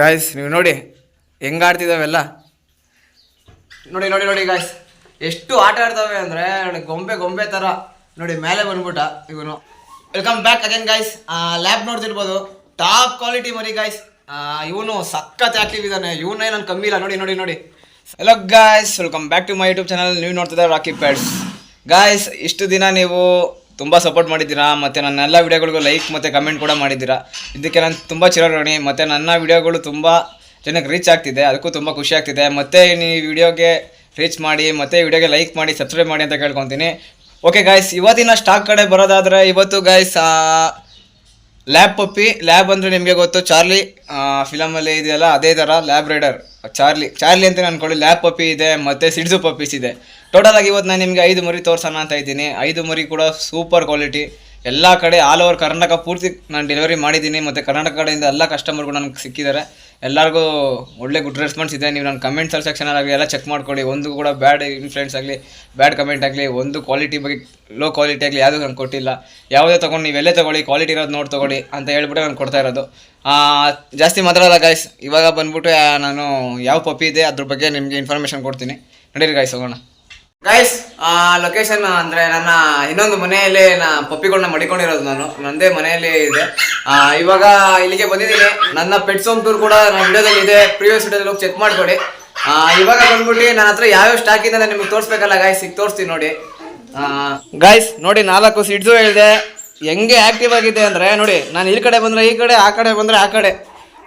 Guys ನೀವು ನೋಡಿ ಹೆಂಗಾಡ್ತಿದ್ದಾವೆಲ್ಲ ನೋಡಿ ನೋಡಿ ನೋಡಿ ಗಾಯ್ಸ್ ಎಷ್ಟು ಆಟ ಆಡ್ತಾವೆ ಅಂದರೆ, ನೋಡಿ, ಗೊಂಬೆ ಗೊಂಬೆ ಥರ ನೋಡಿ, ಮೇಲೆ ಬಂದ್ಬಿಟ್ಟ ಇವನು. Welcome back again guys lab ನೋಡ್ತಿರ್ಬೋದು. ಟಾಪ್ ಕ್ವಾಲಿಟಿ ಮರಿ ಗಾಯ್ಸ್ ಇವನು ಸಖತ್ ಆ್ಯಕ್ಟಿವ್ ಇದ್ದಾನೆ ಇವನೇ ನಾನು ಕಮ್ಮಿ ಇಲ್ಲ. ನೋಡಿ ನೋಡಿ ನೋಡಿ. Hello guys welcome back to my YouTube channel ನೀವು ನೋಡ್ತಿದ್ದಾರೆ ರಾಕಿ ಪ್ಯಾಡ್ಸ್ ಗಾಯ್ಸ್ ಇಷ್ಟು ದಿನ ನೀವು ತುಂಬ ಸಪೋರ್ಟ್ ಮಾಡಿದ್ದೀರಾ? ಮತ್ತು ನನ್ನ ಎಲ್ಲ ವಿಡಿಯೋಗಳಿಗೂ ಲೈಕ್ ಮತ್ತು ಕಮೆಂಟ್ ಕೂಡ ಮಾಡಿದ್ದೀರಾ? ಇದಕ್ಕೆ ನಾನು ತುಂಬ ಚಿರಋಣಿ. ಮತ್ತು ನನ್ನ ವಿಡಿಯೋಗಳು ತುಂಬ ಜನಕ್ಕೆ ರೀಚ್ ಆಗ್ತಿದೆ. ಅದಕ್ಕೂ ತುಂಬ ಖುಷಿ ಆಗ್ತಿದೆ. ಮತ್ತು ನೀವು ವಿಡಿಯೋಗೆ ರೀಚ್ ಮಾಡಿ, ಮತ್ತು ವಿಡಿಯೋಗೆ ಲೈಕ್ ಮಾಡಿ ಸಬ್ಸ್ಕ್ರೈಬ್ ಮಾಡಿ ಅಂತ ಕೇಳ್ಕೊತೀನಿ. ಓಕೆ ಗಾಯ್ಸ್ ಇವತ್ತಿನ ಸ್ಟಾಕ್ ಕಡೆ ಬರೋದಾದರೆ ಇವತ್ತು ಗಾಯ್ಸ್ ಲ್ಯಾಬ್ ಪಪ್ಪಿ. ಲ್ಯಾಬ್ ಅಂದರೆ ನಿಮಗೆ ಗೊತ್ತು, ಚಾರ್ಲಿ ಫಿಲಮಲ್ಲಿ ಇದೆಯಲ್ಲ, ಅದೇ ಥರ ಲ್ಯಾಬ್ ರೈಡರ್ ಚಾರ್ಲಿ ಚಾರ್ಲಿ ಅಂತ ಅನ್ಕೊಳ್ಳಿ. ಲ್ಯಾಬ್ ಪಪ್ಪಿ ಇದೆ, ಮತ್ತು ಸಿಡ್ಸು ಪಪ್ಪೀಸ್ ಇದೆ. ಟೋಟಲ್ ಆಗಿ ಇವತ್ತು ನಾನು ನಿಮಗೆ ಐದು ಮರಿ ತೋರ್ಸೋಣ ಅಂತ ಇದ್ದೀನಿ. ಐದು ಮರಿ ಕೂಡ ಸೂಪರ್ ಕ್ವಾಲಿಟಿ ಎಲ್ಲ ಕಡೆ ಆಲ್ ಓವರ್ ಕರ್ನಾಟಕ ಪೂರ್ತಿ ನಾನು ಡೆಲಿವರಿ ಮಾಡಿದ್ದೀನಿ. ಮತ್ತು ಕರ್ನಾಟಕ ಕಡೆಯಿಂದ ಎಲ್ಲ ಕಸ್ಟಮರ್ಗಳು ನನಗೆ ಸಿಕ್ಕಿದ್ದಾರೆ. ಎಲ್ಲರಿಗೂ ಒಳ್ಳೆ ಗುಡ್ ರೆಸ್ಪಾನ್ಸ್ ಇದೆ. ನೀವು ನನ್ನ ಕಮೆಂಟ್ಸ್ ಸೆಕ್ಷನಲ್ಲಿ ಎಲ್ಲ ಚೆಕ್ ಮಾಡ್ಕೊಳ್ಳಿ. ಒಂದು ಕೂಡ ಬ್ಯಾಡ್ ಇನ್ಫ್ಲುಯೆನ್ಸ್ ಆಗಲಿ ಬ್ಯಾಡ್ ಕಮೆಂಟ್ ಆಗಲಿ, ಒಂದು ಕ್ವಾಲಿಟಿ ಬಗ್ಗೆ ಲೋ ಕ್ವಾಲಿಟಿ ಆಗಲಿ ಯಾವುದೂ ನಾನು ಕೊಟ್ಟಿಲ್ಲ. ಯಾವುದೇ ತೊಗೊಂಡು ಎಲ್ಲೇ ತೊಗೊಳ್ಳಿ ಕ್ವಾಲಿಟಿ ಇರೋದು ನೋಡಿ ತೊಗೊಳ್ಳಿ ಅಂತ ಹೇಳ್ಬಿಟ್ಟು ನಾನು ಕೊಡ್ತಾ ಇರೋದು. ಜಾಸ್ತಿ ಮಾತಾಡಲ್ಲ ಗಾಯ್ಸ್ ಇವಾಗ ಬಂದ್ಬಿಟ್ಟು ನಾನು ಯಾವ ಪಪ್ಪಿ ಇದೆ ಅದ್ರ ಬಗ್ಗೆ ನಿಮಗೆ ಇನ್ಫಾರ್ಮೇಷನ್ ಕೊಡ್ತೀನಿ. ನಡೀರಿ ಗಾಯ್ಸ್ ಹೋಗೋಣ. ಗಾಯ್ಸ್ ಲೊಕೇಶನ್ ಅಂದರೆ ನನ್ನ ಇನ್ನೊಂದು ಮನೆಯಲ್ಲಿ ನಾ ಪಪ್ಪಿಗಳನ್ನ ಮಡಿಕೊಂಡಿರೋದು ನಾನು. ನಂದೇ ಮನೆಯಲ್ಲಿ ಇದೆ. ಆ, ಇವಾಗ ಇಲ್ಲಿಗೆ ಬಂದಿದ್ದೀನಿ. ನನ್ನ ಪೆಟ್ಸ್ ಹೋಮ್ ಟೂರ್ ಕೂಡ ನನ್ನ ವಿಡಿಯೋದಲ್ಲಿ ಇದೆ. ಪ್ರಿವಿಯಸ್ ವಿಡಿಯೋದಲ್ಲಿ ಹೋಗಿ ಚೆಕ್ ಮಾಡ್ಕೊಡಿ ಇವಾಗ ಬಂದ್ಬಿಟ್ಟು ನನ್ನ ಹತ್ರ ಯಾವ್ಯಾವ ಸ್ಟಾಕ್ ಇದೆ ನಿಮಗೆ ತೋರಿಸ್ಬೇಕಲ್ಲ ಗಾಯ್ಸ್ ಈಗ ತೋರಿಸ್ತೀನಿ ನೋಡಿ. ಗಾಯ್ಸ್ ನೋಡಿ ನಾಲ್ಕು ಸೀಟ್ಸು ಹೇಳಿದೆ. ಹೆಂಗೆ ಆಕ್ಟಿವ್ ಆಗಿದೆ ಅಂದರೆ ನೋಡಿ ನಾನು ಈ ಕಡೆ ಬಂದರೆ ಈ ಕಡೆ ಆ ಕಡೆ ಬಂದರೆ ಆ ಕಡೆ.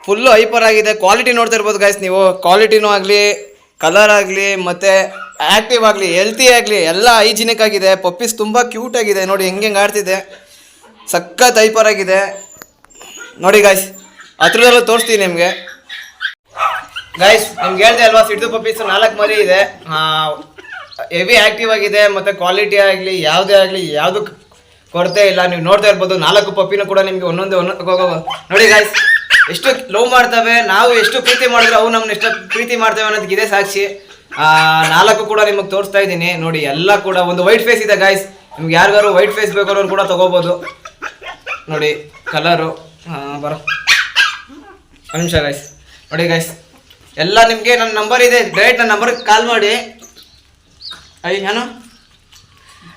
ಫುಲ್ಲು ಹೈಪರ್ ಆಗಿದೆ. ಕ್ವಾಲಿಟಿ ನೋಡ್ತಾ ಇರ್ಬೋದು ಗಾಯ್ಸ್ ನೀವು. ಕ್ವಾಲಿಟಿನೂ ಆಗಲಿ ಕಲರ್ ಆಗಲಿ ಮತ್ತು ಆ್ಯಕ್ಟಿವ್ ಆಗಲಿ ಹೆಲ್ತಿ ಆಗಲಿ, ಎಲ್ಲ ಹೈಜಿನಿಕ್ ಆಗಿದೆ ಪಪ್ಪೀಸ್ ತುಂಬ ಕ್ಯೂಟ್ ಆಗಿದೆ, ನೋಡಿ ಹೆಂಗೆ ಹೆಂಗೆ ಆಡ್ತಿದೆ. ಸಖತ್ ಹೈಪರ್ ಆಗಿದೆ. ನೋಡಿ ಗಾಯ್ಸ್ ಹತ್ರದಲ್ಲೂ ತೋರಿಸ್ತೀನಿ ನಿಮಗೆ. ಗಾಯ್ಸ್ ನಿಮ್ಗೆ ಹೇಳ್ದೆ ಅಲ್ವಾ, ಸಿಡ್ದು ಪಪ್ಪೀಸ್ ನಾಲ್ಕು ಮರಿ ಇದೆ. ಹೆವಿ ಆ್ಯಕ್ಟಿವ್ ಆಗಿದೆ, ಮತ್ತು ಕ್ವಾಲಿಟಿ ಆಗಲಿ, ಯಾವುದೇ ಆಗಲಿ ಯಾವುದು ಕೊರತೆ ಇಲ್ಲ. ನೀವು ನೋಡ್ತಾ ಇರ್ಬೋದು, ನಾಲ್ಕು ಪಪ್ಪಿನೂ ಕೂಡ ನಿಮಗೆ ಒಂದೊಂದು ಒಂದೊಂದು ನೋಡಿ ಗಾಯ್ಸ್ ಎಷ್ಟು ಲವ್ ಮಾಡ್ತವೆ, ನಾವು ಎಷ್ಟು ಪ್ರೀತಿ ಮಾಡಿದ್ರೆ ಅವು ನಮ್ಮನ್ನ ಎಷ್ಟು ಪ್ರೀತಿ ಮಾಡ್ತೇವೆ ಇದೇ ಸಾಕ್ಷಿ. ನಾಲ್ಕು ಕೂಡ ನಿಮಗೆ ತೋರಿಸ್ತಾ ಇದ್ದೀನಿ. ನೋಡಿ, ಎಲ್ಲ ಕೂಡ ಒಂದು ವೈಟ್ ಫೇಸ್ ಇದೆ ಗಾಯ್ಸ್ ನಿಮ್ಗೆ ಯಾರಿಗಾರು ವೈಟ್ ಫೇಸ್ ಬೇಕಾದ್ರು ಕೂಡ ತಗೋಬೋದು. ನೋಡಿ ಕಲರು ಬರೋ. ನಿಮಿಷ ಗಾಯ್ಸ್ ನೋಡಿ ಗಾಯ್ಸ್ ಎಲ್ಲ ನಿಮಗೆ ನನ್ನ ನಂಬರ್ ಇದೆ. ಡೈರೆಕ್ಟ್ ನನ್ನ ನಂಬರ್ಗೆ ಕಾಲ್ ಮಾಡಿ. ಐ, ಏನು?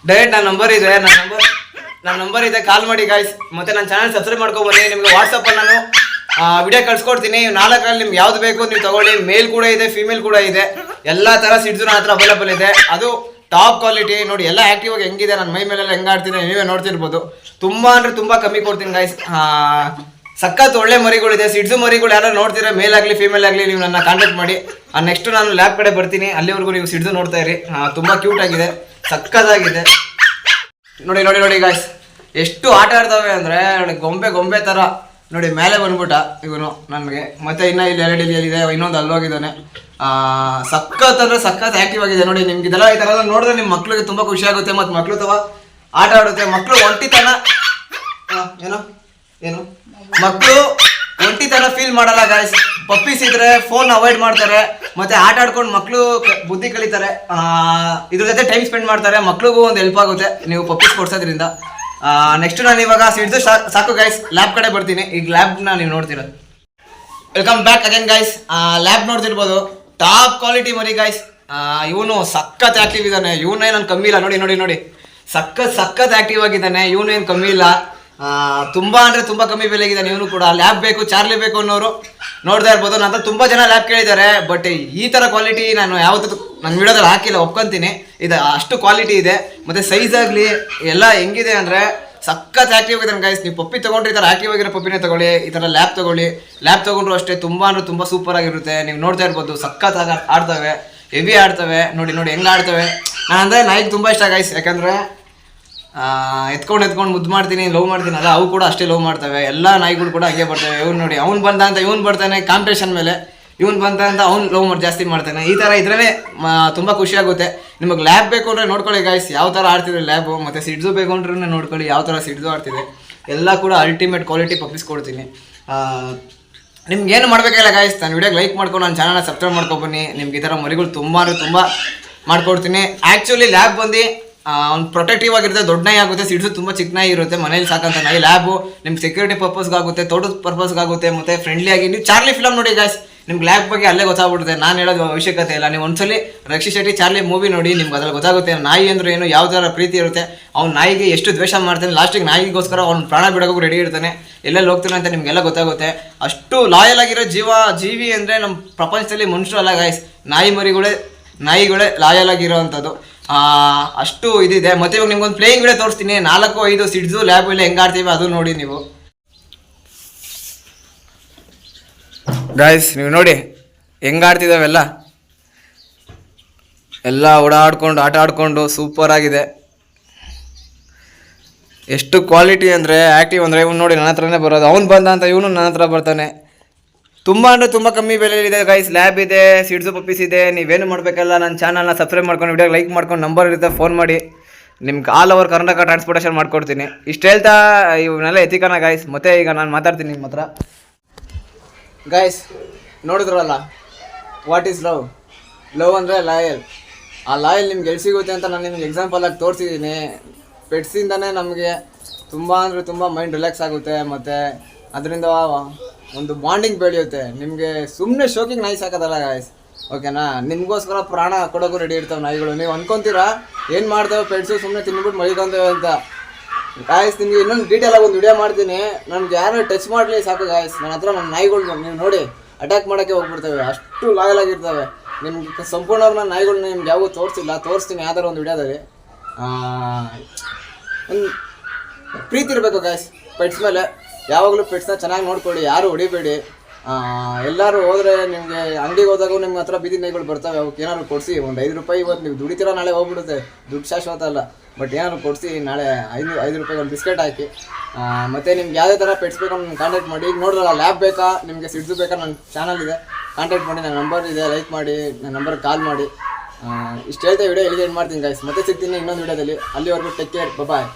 ಡೈರೆಕ್ಟ್ ನನ್ನ ನಂಬರ್ ಇದೆ. ನನ್ನ ನಂಬರ್ ನನ್ನ ನಂಬರ್ ಇದೆ. ಕಾಲ್ ಮಾಡಿ ಗಾಯ್ಸ್ ಮತ್ತೆ ನನ್ನ ಚಾನಲ್ ಸಬ್ಸ್ಕ್ರೈಬ್ ಮಾಡ್ಕೊಬನ್ನಿ ನಿಮಗೆ ವಾಟ್ಸಪ್ಪಲ್ಲಿ ನಾನು ವಿಡಿಯೋ ಕಳ್ಸ್ಕೊಡ್ತೀನಿ. ನಾಲ್ಕರಲ್ಲಿ ನಿಮ್ಗೆ ಯಾವ್ದು ಬೇಕು ನೀವು ತಗೊಳ್ಳಿ. ಮೇಲ್ ಕೂಡ ಇದೆ ಫಿಮೇಲ್ ಕೂಡ ಇದೆ. ಎಲ್ಲ ಥರ ಸಿಡ್ಸು ನನ್ನ ಹತ್ರ ಅವೈಲೇಬಲ್ ಇದೆ. ಅದು ಟಾಪ್ ಕ್ವಾಲಿಟಿ ನೋಡಿ ಎಲ್ಲ ಆಕ್ಟಿವ್ ಆಗಿ ಹೆಂಗಿದೆ. ನನ್ನ ಮೈ ಮೇಲೆಲ್ಲ ಹೆಂಗೆ ಆಡ್ತೀನಿ ನೀವೇ ನೋಡ್ತಿರ್ಬೋದು. ತುಂಬ ಅಂದರೆ ತುಂಬ ಕಮ್ಮಿ ಕೊಡ್ತೀನಿ ಗಾಯ್ಸ್ ಸಖತ್ ಒಳ್ಳೆ ಮರಿಗಳಿದೆ ಸಿಡ್ಸು ಮರಿಗಳು ಯಾರು ನೋಡ್ತೀರಾ ಮೇಲ್ ಆಗಲಿ ಫೀಮೇಲ್ ಆಗಲಿ ನೀವು ನನ್ನ ಕಾಂಟ್ಯಾಕ್ಟ್ ಮಾಡಿ. ನೆಕ್ಸ್ಟ್ ನಾನು ಲ್ಯಾಬ್ ಕಡೆ ಬರ್ತೀನಿ. ಅಲ್ಲಿವರೆಗೂ ನೀವು ಸಿಡ್ಸು ನೋಡ್ತಾ ಇರಿ. ಆ, ತುಂಬಾ ಕ್ಯೂಟ್ ಆಗಿದೆ. ಸಖತ್ತಾಗಿದೆ ನೋಡಿ ನೋಡಿ ನೋಡಿ ಗಾಯ್ಸ್ ಎಷ್ಟು ಆಟ ಆಡ್ತಾವೆ ಅಂದ್ರೆ ಗೊಂಬೆ ಗೊಂಬೆ ತರ. ನೋಡಿ, ಮೇಲೆ ಬಂದ್ಬಿಟ್ಟ ಇವನು ನನಗೆ. ಮತ್ತೆ ಇನ್ನ ಇಲ್ಲಿ ಎರಡು ಇದೆ, ಇನ್ನೊಂದು ಅಲ್ಲೋಗಿದ್ದಾನೆ ಆ, ಸಖತ್ ಅಂದ್ರೆ ಸಖತ್ ಆಕ್ಟಿವ್ ಆಗಿದೆ. ನೋಡಿ, ನಿಮ್ಗೆ ಇದೆಲ್ಲ ಈ ಎಲ್ಲ ನೋಡಿದ್ರೆ ನಿಮ್ಮ ಮಕ್ಳಿಗೆ ತುಂಬಾ ಖುಷಿ ಆಗುತ್ತೆ. ಮತ್ತೆ ಮಕ್ಳು ತವ ಆಟ ಆಡುತ್ತೆ. ಮಕ್ಳು ಒಂಟಿತನ. ಏನು? ಏನೋ? ಮಕ್ಕಳು ಒಂಟಿತನ ಫೀಲ್ ಮಾಡಲ್ಲ ಗಾಯ್ಸ್ ಪಪ್ಪೀಸ್ ಇದ್ರೆ ಫೋನ್ ಅವಾಯ್ಡ್ ಮಾಡ್ತಾರೆ. ಮತ್ತೆ ಆಟ ಆಡ್ಕೊಂಡು ಮಕ್ಕಳು ಬುದ್ಧಿ ಕಲಿತಾರೆ. ಇದ್ರ ಜೊತೆ ಟೈಮ್ ಸ್ಪೆಂಡ್ ಮಾಡ್ತಾರೆ. ಮಕ್ಳಿಗೂ ಒಂದು ಹೆಲ್ಪ್ ಆಗುತ್ತೆ. ನೀವು ಪಪ್ಪೀಸ್ ಕೊಡ್ಸೋದ್ರಿಂದ. ನೆಕ್ಸ್ಟ್ ನಾನು ಇವಾಗ ಸಿಡ್ದು ಸಾಕು ಗೈಸ್ ಲ್ಯಾಬ್ ಕಡೆ ಬರ್ತೀನಿ. ಈಗ ಲ್ಯಾಬ್ನ ನೀವು ನೋಡ್ತಿರೋದು. Welcome back again guys lab ನೋಡ್ತಿರ್ಬೋದು. ಟಾಪ್ ಕ್ವಾಲಿಟಿ ಮರಿ ಗೈಸ್ ಇವನು ಸಖತ್ ಆಕ್ಟಿವ್ ಇದ್ದಾನೆ. ಇವನೇ ನಾನು ಕಮ್ಮಿ ಇಲ್ಲ. ನೋಡಿ ನೋಡಿ ನೋಡಿ. ಸಖತ್ ಸಖತ್ ಆಕ್ಟಿವ್ ಆಗಿದ್ದಾನೆ. ಇವನು ಏನು ಕಮ್ಮಿ ಇಲ್ಲ. ತುಂಬಾ ಅಂದ್ರೆ ತುಂಬಾ ಕಮ್ಮಿ ಬೆಲೆಗಿದೆ ನೀವು ಕೂಡ. ಲ್ಯಾಬ್ ಬೇಕು, ಚಾರ್ಲಿ ಬೇಕು ಅನ್ನೋರು ನೋಡ್ತಾ ಇರ್ಬೋದು. ನನ್ನ ತುಂಬಾ ಜನ ಲ್ಯಾಬ್ ಕೇಳಿದ್ದಾರೆ ಬಟ್ ಈ ತರ ಕ್ವಾಲಿಟಿ ನಾನು ಯಾವತ್ತೂ ನನ್ನ ವಿಡಿಯೋದಲ್ಲಿ ಹಾಕಿಲ್ಲ, ಒಪ್ಕೊಂತೀನಿ. ಇದು ಅಷ್ಟು ಕ್ವಾಲಿಟಿ ಇದೆ. ಮತ್ತೆ ಸೈಜ್ ಆಗಲಿ, ಎಲ್ಲ ಹೆಂಗಿದೆ ಅಂದ್ರೆ ಸಖತ್ ಆಕ್ಟಿವ್ ಆಗಿದೆ ಗೈಸ್ ನೀವು ಪಪ್ಪಿ ತಗೊಂಡ್ರೆ ಈ ಥರ ಆಕ್ಟಿವ್ ಆಗಿರೋ ಪಪ್ಪಿನೇ ತಗೊಳ್ಳಿ, ಈ ಥರ ಲ್ಯಾಬ್ ತಗೊಳ್ಳಿ. ಲ್ಯಾಬ್ ತಗೊಂಡ್ರು ಅಷ್ಟೇ ತುಂಬ ಅಂದ್ರೆ ತುಂಬ ಸೂಪರ್ ಆಗಿರುತ್ತೆ. ನೀವು ನೋಡ್ತಾ ಇರ್ಬೋದು, ಸಖತ್ ಆಗ ಆಡ್ತವೆ ಹೆವಿ ಆಡ್ತವೆ. ನೋಡಿ ನೋಡಿ, ಹೆಂಗೆ ಆಡ್ತವೆ. ನಾನು ಅಂದರೆ ನಾಯಿಗೆ ತುಂಬ ಇಷ್ಟ ಗೈಸ್ ಯಾಕಂದರೆ ಎತ್ಕೊಂಡು ಎತ್ಕೊಂಡು ಮುದ್ದು ಮಾಡ್ತೀನಿ ಲವ್ ಮಾಡ್ತೀನಿ, ಅಲ್ಲ, ಅವು ಕೂಡ ಅಷ್ಟೇ ಲವ್ ಮಾಡ್ತವೆ. ಎಲ್ಲ ನಾಯಿಗಳು ಕೂಡ ಹಾಗೆ ಬರ್ತವೆ. ಇವ್ನು ನೋಡಿ, ಅವ್ನು ಬಂದ ಅಂತ ಇವ್ನು ಬರ್ತಾನೆ ಕಾಂಪಿಟೇಷನ್ ಮೇಲೆ. ಇವ್ನು ಬಂತ ಅಂತ ಅವ್ನು ಲವ್ ಮಾಡಿ ಜಾಸ್ತಿ ಮಾಡ್ತಾನೆ. ಈ ಥರ ಇದ್ರೇ ತುಂಬ ಖುಷಿಯಾಗುತ್ತೆ ನಿಮಗೆ ಲ್ಯಾಬ್ ಬೇಕು ಅಂದರೆ ನೋಡ್ಕೊಳ್ಳಿ ಗಾಯ್ಸ್ ಯಾವ ಥರ ಆಡ್ತಿದ್ರೆ ಲ್ಯಾಬು ಮತ್ತು ಸಿಡ್ಸು ಬೇಕು ಅಂದ್ರೂ ನೋಡ್ಕೊಳ್ಳಿ, ಯಾವ ಥರ ಸಿಡ್ಸು ಆಡ್ತಿದೆ ಎಲ್ಲ ಕೂಡ ಅಲ್ಟಿಮೇಟ್ ಕ್ವಾಲಿಟಿ ಪಪ್ಪೀಸ್ ಕೊಡ್ತೀನಿ. ನಿಮ್ಗೆ ಏನು ಮಾಡಬೇಕಿಲ್ಲ ಗಾಯ್ಸ್ ನಾನು ವಿಡಿಯೋಗೆ ಲೈಕ್ ಮಾಡ್ಕೊಂಡು ನನ್ನ ಚಾನಲ್ನ ಸಬ್ಸ್ಕ್ರೈಬ್ ಮಾಡ್ಕೊಬನ್ನಿ ನಿಮ್ಗೆ ಈ ಥರ ಮರಿಗಳು ತುಂಬ ತುಂಬ ಮಾಡ್ಕೊಡ್ತೀನಿ. ಆ್ಯಕ್ಚುಲಿ ಲ್ಯಾಬ್ ಬಂದು ಅವ್ನು ಪ್ರೊಟೆಕ್ಟಿವ್ ಆಗಿರುತ್ತೆ, ದೊಡ್ಡ ನಾಯಿ ಆಗುತ್ತೆ, ಸಿಡ್ಸು ತುಂಬ ಚಿಕ್ಕ ನಾಯಿ ಇರುತ್ತೆ, ಮನೇಲಿ ಸಾಕಂತ ನಾಯಿ ಲ್ಯಾಬು ನಿಮ್ಗೆ ಸೆಕ್ಯೂರಿಟಿ ಪರ್ಪಸ್ಗಾಗುತ್ತೆ ತೋಟದ ಪರ್ಪಸ್ಗಾಗುತ್ತೆ ಮತ್ತು ಫ್ರೆಂಡ್ಲಿ ಆಗಿ, ನೀವು ಚಾರ್ಲಿ ಫಿಲಮ್ ನೋಡಿ ಗಾಯ್ಸ್ ನಿಮ್ಗೆ ಲ್ಯಾಬ್ ಬಗ್ಗೆ ಅಲ್ಲೇ ಗೊತ್ತಾಗ್ಬಿಡುತ್ತೆ, ನಾನು ಹೇಳೋದು ಅವಶ್ಯಕತೆ ಇಲ್ಲ. ನೀವು ಒಂದ್ಸಲಿ ರಕ್ಷಿ ಶೆಟ್ಟಿ ಚಾರ್ಲಿ ಮೂವಿ ನೋಡಿ, ನಿಮ್ಗೆ ಅದ್ರಲ್ಲಿ ಗೊತ್ತಾಗುತ್ತೆ, ನಾಯಿ ಅಂದ್ರೆ ಏನು, ಯಾವ ಥರ ಪ್ರೀತಿ ಇರುತ್ತೆ, ಅವ್ನು ನಾಯಿಗೆ ಎಷ್ಟು ದ್ವೇಷ ಮಾಡ್ತಾನೆ ಲಾಸ್ಟಿಗೆ ನಾಯಿಗೋಸ್ಕರ ಅವ್ನು ಪ್ರಾಣ ಬಿಡೋಕ್ಕೂ ರೆಡಿ ಇರ್ತಾನೆ, ಎಲ್ಲೆಲ್ಲಿ ಹೋಗ್ತಾನೆ ಅಂತ ನಿಮಗೆಲ್ಲ ಗೊತ್ತಾಗುತ್ತೆ. ಅಷ್ಟು ಲಾಯಲ್ ಆಗಿರೋ ಜೀವ, ಜೀವಿ ಅಂದರೆ ನಮ್ಮ ಪ್ರಪಂಚದಲ್ಲಿ ಮನುಷ್ಯರು ಅಲ್ಲ ಗಾಯ್ಸ್ ನಾಯಿ ಮರಿಗಳೇ, ನಾಯಿಗಳೇ ಲಾಯಲ್ ಆಗಿರೋ ಅಂಥದ್ದು ಅಷ್ಟು ಇದಿದೆ. ಮತ್ತೆ ಇವಾಗ ನಿಮ್ಗೊಂದು ಪ್ಲೇಯಿಂಗ್ ವಿಡಿಯೋ ತೋರಿಸ್ತೀನಿ. ನಾಲ್ಕು, ಐದು ಸಿಡ್ಸು ಲ್ಯಾಬ್ ಇಲ್ಲ ಹೆಂಗೆ ಆಡ್ತೀವಿ ಅದು ನೋಡಿ ನೀವು. ಗಾಯ್ಸ್ ನೀವು ನೋಡಿ ಹೆಂಗೆ ಆಡ್ತಿದ್ದಾವೆಲ್ಲ ಎಲ್ಲ. ಓಡಾಡ್ಕೊಂಡು, ಆಟ ಆಡ್ಕೊಂಡು ಸೂಪರ್ ಆಗಿದೆ. ಎಷ್ಟು ಕ್ವಾಲಿಟಿ ಅಂದರೆ ಆ್ಯಕ್ಟಿವ್ ಅಂದರೆ ಇವ್ನು ನೋಡಿ ನನ್ನ ಹತ್ರನೇ ಬರೋದು. ಅವ್ನು ಬಂದ ಅಂತ ಇವನು ನನ್ನ ಹತ್ರ ಬರ್ತಾನೆ. ತುಂಬ ಅಂದರೆ ತುಂಬ ಕಮ್ಮಿ ಬೆಲೆಯಲ್ಲಿದೆ ಗೈಸ್ ಲ್ಯಾಬ್ ಇದೆ ಸಿಡ್ಸು ಪಪ್ಪೀಸ್ ಇದೆ. ನೀವೇನು ಮಾಡಬೇಕಲ್ಲ ನನ್ನ ಚಾನಲ್ನ ಸಬ್ಸ್ಕ್ರೈಬ್ ಮಾಡ್ಕೊಂಡು ವಿಡಿಯೋ ಲೈಕ್ ಮಾಡ್ಕೊಂಡು ನಂಬರ್ ಇರುತ್ತೆ ಫೋನ್ ಮಾಡಿ. ನಿಮ್ಗೆ ಆಲ್ ಓವರ್ ಕರ್ನಾಟಕ ಟ್ರಾನ್ಸ್ಪೋರ್ಟೇಷನ್ ಮಾಡ್ಕೊಡ್ತೀನಿ. ಇಷ್ಟು ಹೇಳ್ತಾ, ಇವನ್ನೆಲ್ಲ ಎತ್ತಿಕೋಣ ಗಾಯ್ಸ್ ಮತ್ತೆ ಈಗ ನಾನು ಮಾತಾಡ್ತೀನಿ ನಿಮ್ಮ ಹತ್ರ. ಗಾಯ್ಸ್ ನೋಡಿದ್ರಲ್ಲ? ವಾಟ್ ಈಸ್ ಲವ್ ಲವ್ ಅಂದರೆ ಲಾಯಲ್ ಆ ಲಾಯಲ್ ನಿಮ್ಗೆ ಎಲ್ಲಿ ಸಿಗುತ್ತೆ ಅಂತ ನಾನು ನಿಮ್ಗೆ ಎಕ್ಸಾಂಪಲ್ ಆಗಿ ತೋರಿಸಿದ್ದೀನಿ. ಪೆಟ್ಸಿಂದನೇ ನಮಗೆ ತುಂಬ ಅಂದರೆ ತುಂಬ ಮೈಂಡ್ ರಿಲ್ಯಾಕ್ಸ್ ಆಗುತ್ತೆ, ಮತ್ತು ಅದರಿಂದ ಒಂದು ಬಾಂಡಿಂಗ್ ಬೆಳೆಯುತ್ತೆ. ನಿಮಗೆ ಸುಮ್ಮನೆ ಶೋಕಿಂಗ್ ನಾಯಿ ಸಾಕೋದಲ್ಲ ಗಾಯ್ಸ್ ಓಕೆನಾ ನಿಮಗೋಸ್ಕರ ಪ್ರಾಣ ಕೊಡೋಕು ರೆಡಿ ಇರ್ತಾವೆ ನಾಯಿಗಳು. ನೀವು ಅನ್ಕೊಂತೀರಾ? ಏನು ಮಾಡ್ತಾವೆ ಪೆಟ್ಸು ಸುಮ್ಮನೆ ತಿನ್ಬಿಟ್ಟು ಮಳಿಕೊಂತೇವೆ ಅಂತ. ಗಾಯಸ್ ನಿಮಗೆ ಇನ್ನೊಂದು ಡೀಟೇಲ್ ಆಗಿ ಒಂದು ವಿಡಿಯೋ ಮಾಡ್ತೀನಿ. ನಮ್ಗೆ ಯಾರು ಟಚ್ ಮಾಡಲಿ ಸಾಕು ಗಾಯಸ್ ನನ್ನ ಹತ್ರ ನನ್ನ ನಾಯಿಗಳು ನೀವು ನೋಡಿ. ಅಟ್ಯಾಕ್ ಮಾಡೋಕ್ಕೆ ಹೋಗ್ಬಿಡ್ತವೆ. ಅಷ್ಟು ಲಾಯಲ್ ಆಗಿರ್ತವೆ ನಿಮ್ಗೆ ಸಂಪೂರ್ಣವ್ರನ್ನ ನಾಯಿಗಳನ್ನ ನಿಮ್ಗೆ ಯಾವಾಗೂ ತೋರಿಸಿಲ್ಲ. ತೋರಿಸ್ತೀನಿ ಯಾವ್ದಾರು ಒಂದು ವಿಡಿಯೋದಲ್ಲಿ ಪ್ರೀತಿ ಇರಬೇಕು ಗಾಯ್ಸ್ ಪೆಟ್ಸ್ ಮೇಲೆ. ಯಾವಾಗಲೂ ಪೆಟ್ಸ್ನ ಚೆನ್ನಾಗಿ ನೋಡ್ಕೊಳ್ಳಿ, ಯಾರು ಹೊಡಿಬೇಡಿ. ಎಲ್ಲರೂ ಹೋದರೆ ನಿಮಗೆ ಅಂಗಡಿಗೆ ಹೋದಾಗ ನಿಮ್ಮ ಹತ್ರ ಬೀದಿ ನಾಯಿಗಳು ಬರ್ತವೆ ಅವಕ್ಕೆ ಏನಾದ್ರು ಕೊಡಿಸಿ, ಒಂದು ಐದು ರೂಪಾಯಿ ಇವತ್ತು ನೀವು ದುಡಿತೀರ, ನಾಳೆ ಹೋಗ್ಬಿಡುತ್ತೆ. ದುಡ್ಡು ಶಾಶ್ವತ ಅಲ್ಲ. ಬಟ್ ಏನಾದ್ರು ಕೊಡಿಸಿ, ನಾಳೆ ಐದು ಐದು ರೂಪಾಯಿ ಒಂದು ಬಿಸ್ಕೆಟ್ ಹಾಕಿ. ಮತ್ತು ನಿಮ್ಗೆ ಯಾವುದೇ ಥರ ಪೆಟ್ಸ್ ಬೇಕು ಕಾಂಟ್ಯಾಕ್ಟ್ ಮಾಡಿ. ಈಗ ನೋಡಿದ್ರಲ್ಲ ಲ್ಯಾಬ್ ಬೇಕಾ? ನಿಮಗೆ ಸಿಡ್ಸು ಬೇಕಾ? ನನ್ನ ಚಾನಲ್ ಇದೆ. ಕಾಂಟ್ಯಾಕ್ಟ್ ಮಾಡಿ ನನ್ನ ನಂಬರ್ ಇದೆ ಲೈಕ್ ಮಾಡಿ ನನ್ನ ನಂಬರ್ಗೆ ಕಾಲ್ ಮಾಡಿ. ಇಷ್ಟು ಹೇಳ್ತಾ ವಿಡಿಯೋ ಎಲ್ಲಿಗೆ ಏನು ಮಾಡ್ತೀನಿ ಗಾಯ್ಸ್ ಮತ್ತೆ ಸಿಗ್ತೀನಿ ಇನ್ನೊಂದು ವಿಡಿಯೋದಲ್ಲಿ ಅಲ್ಲಿವರೆಗೂ ಟೇಕ್ ಕೇರ್ ಬಾಯ್